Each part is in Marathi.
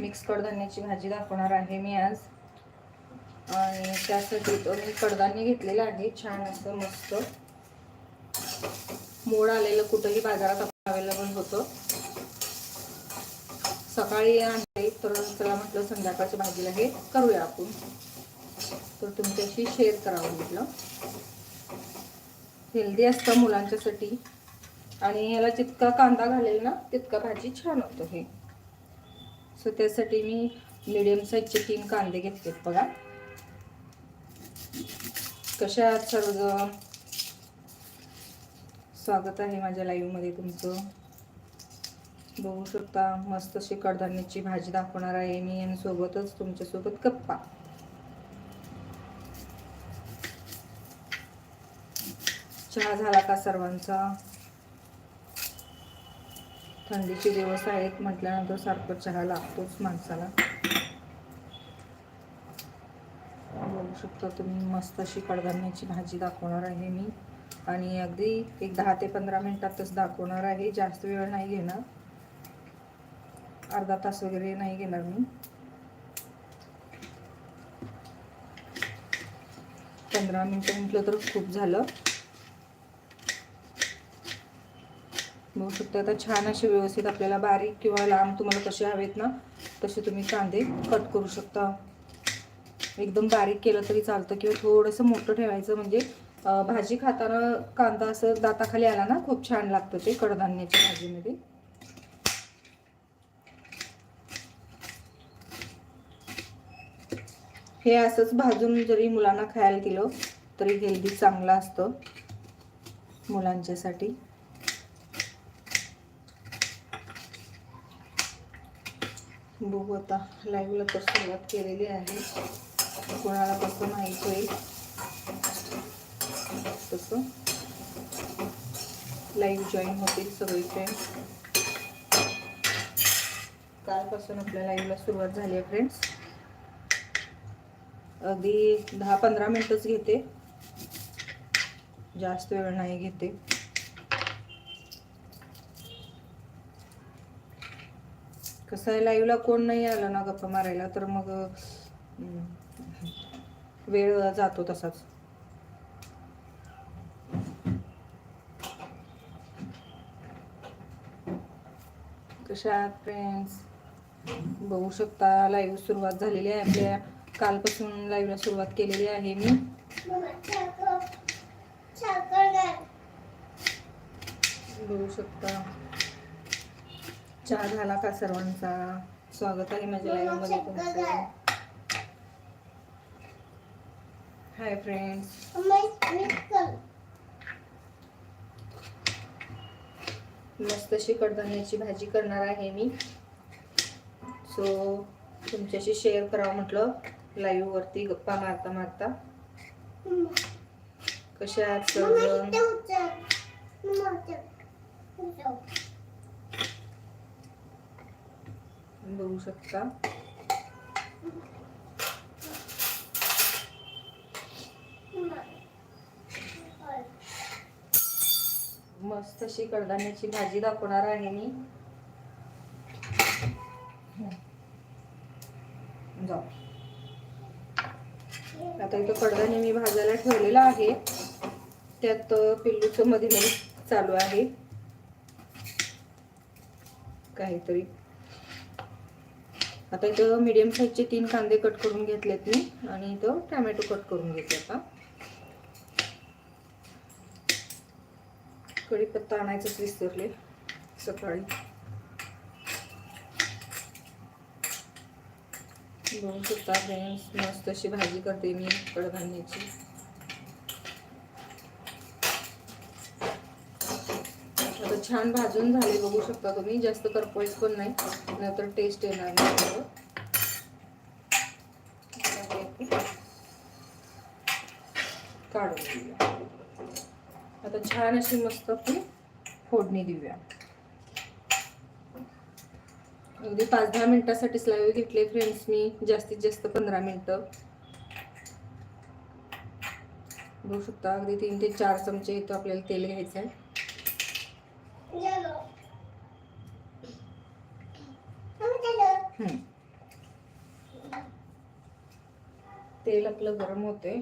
मिक्स कडधान्याची भाजी दाखवणार आहे मी आज. आणि त्यासाठी तो मी कडधान्य घेतलेलं आहे छान असं मस्त. मोड आलेलं कुठंही बाजारात अवेलेबल होतं. सकाळी आणले तर चला म्हटलं संध्याकाळच्या भाजीला हे करूया आपण. तर तुमच्याशी शेअर करावं म्हटलं. हेल्दी असतं मुलांच्यासाठी. आणि याला जितका कांदा घालेल ना तितका भाजी छान होतो हे. सो त्यासाठी मी मिडियम साईजचे तीन कांदे घेतलेत बघा. कशा आहात स्वागत आहे माझ्या लाईव्हमध्ये तुमचं. बघू शकता मस्त अशी कडधान्याची भाजी दाखवणार आहे मी आणि सोबतच तुमच्यासोबत गप्पा. चहा झाला का सर्वांचा? थंडीचे दिवस आहेत म्हटल्यानंतर सारखं चहा लागतोच माणसाला. बघू शकता तुम्ही मस्त अशी कडधान्याची भाजी दाखवणार आहे मी. आणि अगदी एक दहा ते पंधरा मिनिटातच दाखवणार आहे. जास्त वेळ नाही घेणार. अर्धा तास वगैरे नाही घेणार मी. पंधरा मिनटं म्हटलं तर खूप झालं. बघू शकता आता छान असे व्यवस्थित आपल्याला बारीक किंवा लांब तुम्हाला कसे हवेत ना तसे तुम्ही कांदे कट करू शकता. एकदम बारीक केलं तरी चालतं किंवा थोडंसं मोठं ठेवायचं म्हणजे भाजी खाताना कांदा असं दाताखाली आला ना खूप छान लागतं ते कडधान्याच्या भाजीमध्ये. हे असंच भाजून जरी मुलांना खायला दिलं तरी हेल्दी चांगलं असतं मुलांच्यासाठी. बघू आता लाईव्हला तर सुरुवात केलेली आहे. कोणाला कसं माहीत होईल तसं. लाईव्ह जॉईन होतील सगळे फ्रेंड्स कालपासून आपल्या लाईव्हला सुरुवात झाली आहे फ्रेंड्स अगदी दहा पंधरा मिनटच घेते. जास्त वेळ नाही घेते. असं लाईव्हला कोण नाही आलं ना गप्पा मारायला तर मग वेळ जातो तसाच. कशा आहात फ्रेंड्स बघू शकता लाईव्ह सुरुवात झालेली आहे आपल्या. कालपासून लाईव्हला सुरुवात केलेली आहे मी. बघू शकता. चहा झाला का सर्वांचा? स्वागत आहे माझ्या लाईव्हमध्ये तुमचं. हाय फ्रेंड्स मस्त अशी कडधान्याची भाजी करणार आहे मी. सो तुमच्याशी शेअर करावं म्हटलं. लाईव्ह वरती गप्पा मारता मारता. कशा आहात सर्वजण बघू शकता. मस्त अशी कडधान्याची भाजी दाखवणार आहे मी. जाऊ. आता इथं कडधान्य मी भाजायला ठेवलेलं आहे. त्यात पिल्लूचं मध्ये मध्ये चालू आहे. काहीतरी. आता इथं मिडियम साईजचे तीन कांदे कट करून घेतलेत मी आणि इथं टॅमॅटो कट करून घेते आता. कढीपत्ता आणायचंच विसरले सकाळी. बघू शकता फ्रेंड्स मस्त अशी भाजी करते मी कडधान्याची आता छान भाजून झाले बघू शकता तुम्ही. जास्त करपोळीच पण नाही. नाहीतर टेस्ट येणार नाही काढून घेऊया. आता छान अशी मस्त आपली फोडणी देऊया. अगदी पाच दहा मिनिटासाठी लाईव्ह घेतले फ्रेंड्स मी. जास्तीत जास्त पंधरा मिनिटं. बघू शकता अगदी तीन ते चार चमचे इथं आपल्याला तेल घ्यायचं आहे हम्म. तेल आपलं गरम होते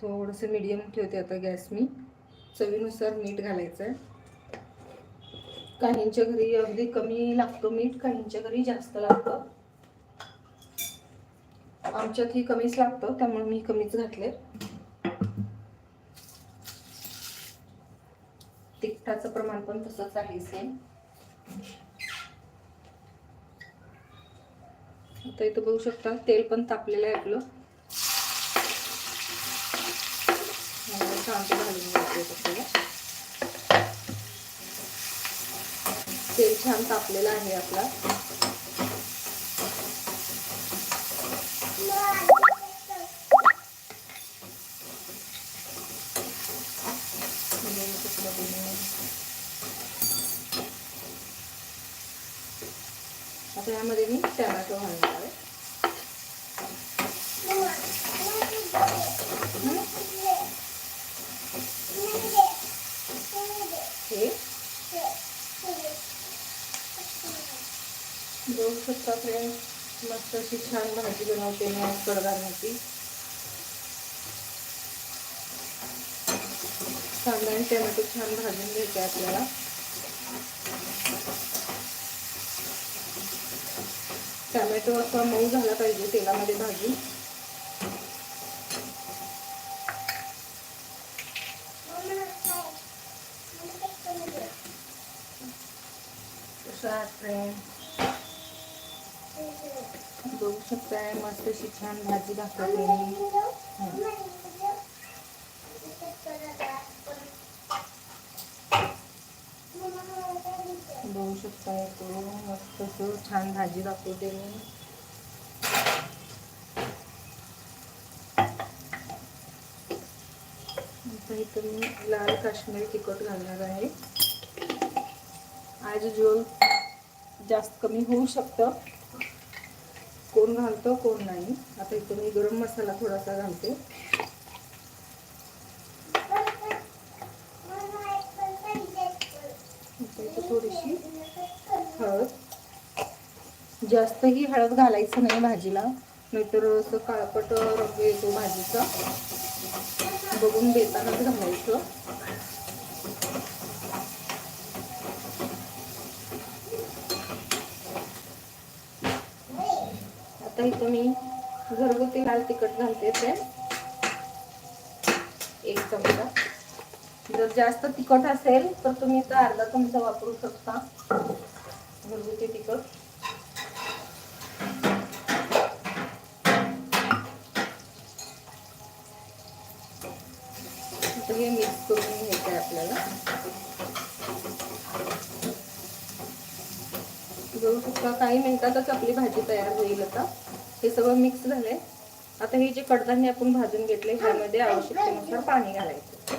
थोडंसं मीडियम ठेवते आता गॅस मी. चवीनुसार मीठ घालायचं आहे काहींच्या घरी अगदी कमी लागतं मीठ काहींच्या घरी जास्त लागतं. आमच्यात ही कमीच लागतं त्यामुळे मी कमीच घातले तिखटाचं प्रमाण पण तसंच आहे सेम आता इथं बघू शकता तेल पण तापलेलं आहे आपलं. छान कांदे घालून घ्यायचे आपल्याला तेल छान तापलेलं आहे आपला. आता यामध्ये मी टॅमॅटो घालणार आहे. हे. बघू शकता फ्रेंड मस्त अशी छान भाजी बनवते मी आज कडधान्याची कांदा आणि टोमॅटो छान भाजून घ्यायचे आपल्याला. टोमॅटो असा मऊ झाला पाहिजे तेलामध्ये भाजी आहे बघू शकताय मस्त अशी छान भाजी दाखवते मी बघू मस्त असं छान भाजी दाखवते मी आता इथं मी लाल काश्मीरी तिखट घालणार आहे. आज जोल जास्त कमी होऊ शकतं. कोण घालतं कोण नाही. आता इथं मी गरम मसाला थोडासा घालते आता इथं थोडीशी हळद जास्तही हळद घालायचं नाही भाजीला. नाहीतर असं काळपट रंग येतो भाजीचा. बघून देतानाच घालायचं. आता इथं मी घरगुती लाल तिखट घालते ते एक चमचा. जर जास्त तिखट असेल तर तुम्ही तर अर्धा चमचा वापरू शकता. घरगुती तिखट. हे मिक्स करून घ्यायचं आहे आपल्याला. बघू शकता काही मिनिटातच आपली भाजी तयार होईल आता. हे सगळं मिक्स झालंय. आता हे जे कडधान्य आपण भाजून घेतले ह्यामध्ये आवश्यकतेनुसार पाणी घालायचं.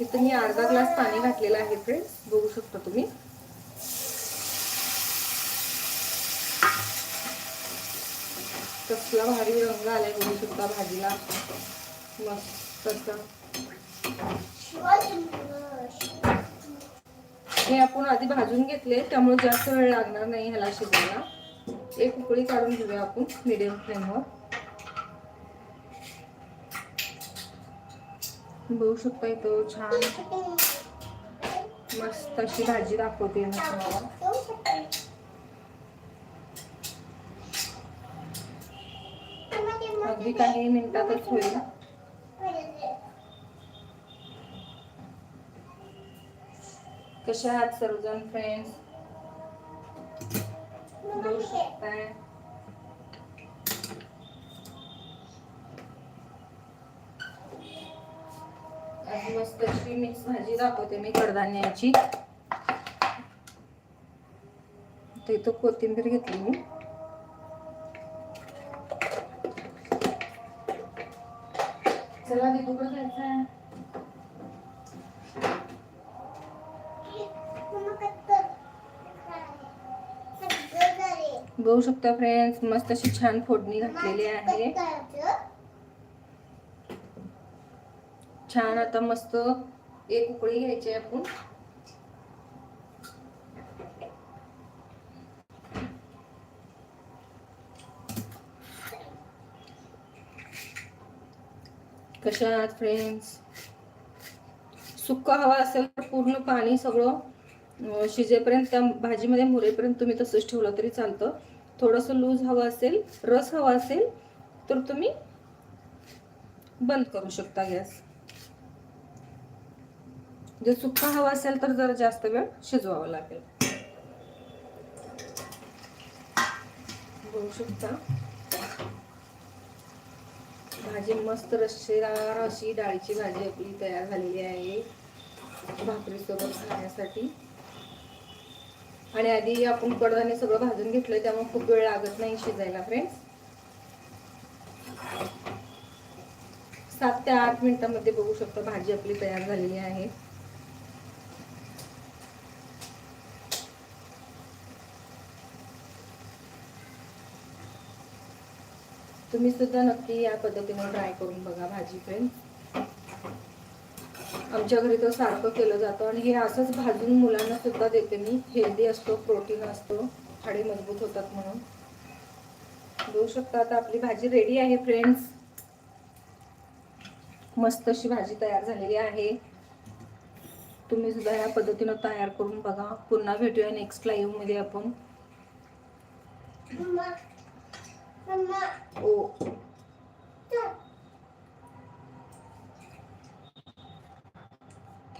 इथं मी अर्धा ग्लास पाणी घातलेलं आहे फ्रेंड्स बघू शकता तुम्ही. कसला भारी रंग आलाय बघू शकता भाजीला. मस्त असं. हे आपण आधी भाजून घेतले त्यामुळे जास्त वेळ लागणार नाही ह्याला शिजायला. एक उकळी काढून घेऊया आपण मिडियम फ्लेमवर बघू शकता इथं छान मस्त अशी भाजी दाखवते मी तुम्हाला. अगदी काही मिनिटातच होईल. कशा आहात सर्वजण फ्रेंड्स बघू शकताय आज मस्त अशी मिक्स भाजी दाखवते मी कडधान्याची. तर इथं कोथिंबीर घेतली मी. चला तिथं जायचं आहे बघू शकता फ्रेंड्स मस्त अशी छान फोडणी घातलेली आहे. छान आता मस्त एक उकळी घ्यायची आपण. कशा आहात फ्रेंड्स सुक्का हवा असेल तर पूर्ण पाणी सगळं शिजेपर्यंत त्या भाजीमध्ये मुरेपर्यंत तुम्ही तसंच ठेवलं तरी चालतं. थोडंसं लूज हवं असेल रस हवा असेल तर तुम्ही बंद करू शकता गॅस. जर सुक्का हवा असेल तर जरा जास्त वेळ शिजवावं लागेल. बघू शकता. भाजी मस्त रश्शेदार अशी डाळीची भाजी आपली तयार झालेली आहे. भाकरीसोबत खाण्यासाठी. आणि आधी आपण कडधान्य सगळं भाजून घेतलं त्यामुळे खूप वेळ लागत नाही शिजायला फ्रेंड्स सात ते आठ मिनिटांमध्ये बघू शकता भाजी आपली तयार झालेली आहे. तुम्ही सुद्धा नक्की या पद्धतीने ट्राय करून बघा भाजी फ्रेंड्स आमच्या घरी तर सारखं केलं जातं आणि हे असंच भाजून मुलांना सुद्धा देते मी. हेल्दी असतो प्रोटीन असतो हाडे मजबूत होतात म्हणून. बघू शकता आता आपली भाजी रेडी आहे फ्रेंड्स मस्त अशी भाजी तयार झालेली आहे. तुम्ही सुद्धा या पद्धतीनं तयार करून बघा. पुन्हा भेटूया नेक्स्ट लाईव्हमध्ये आपण. Oh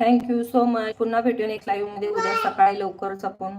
thank you so much. पुन्हा भेटून एक लाईव्हमध्ये. उद्या सकाळी लवकरच आपण.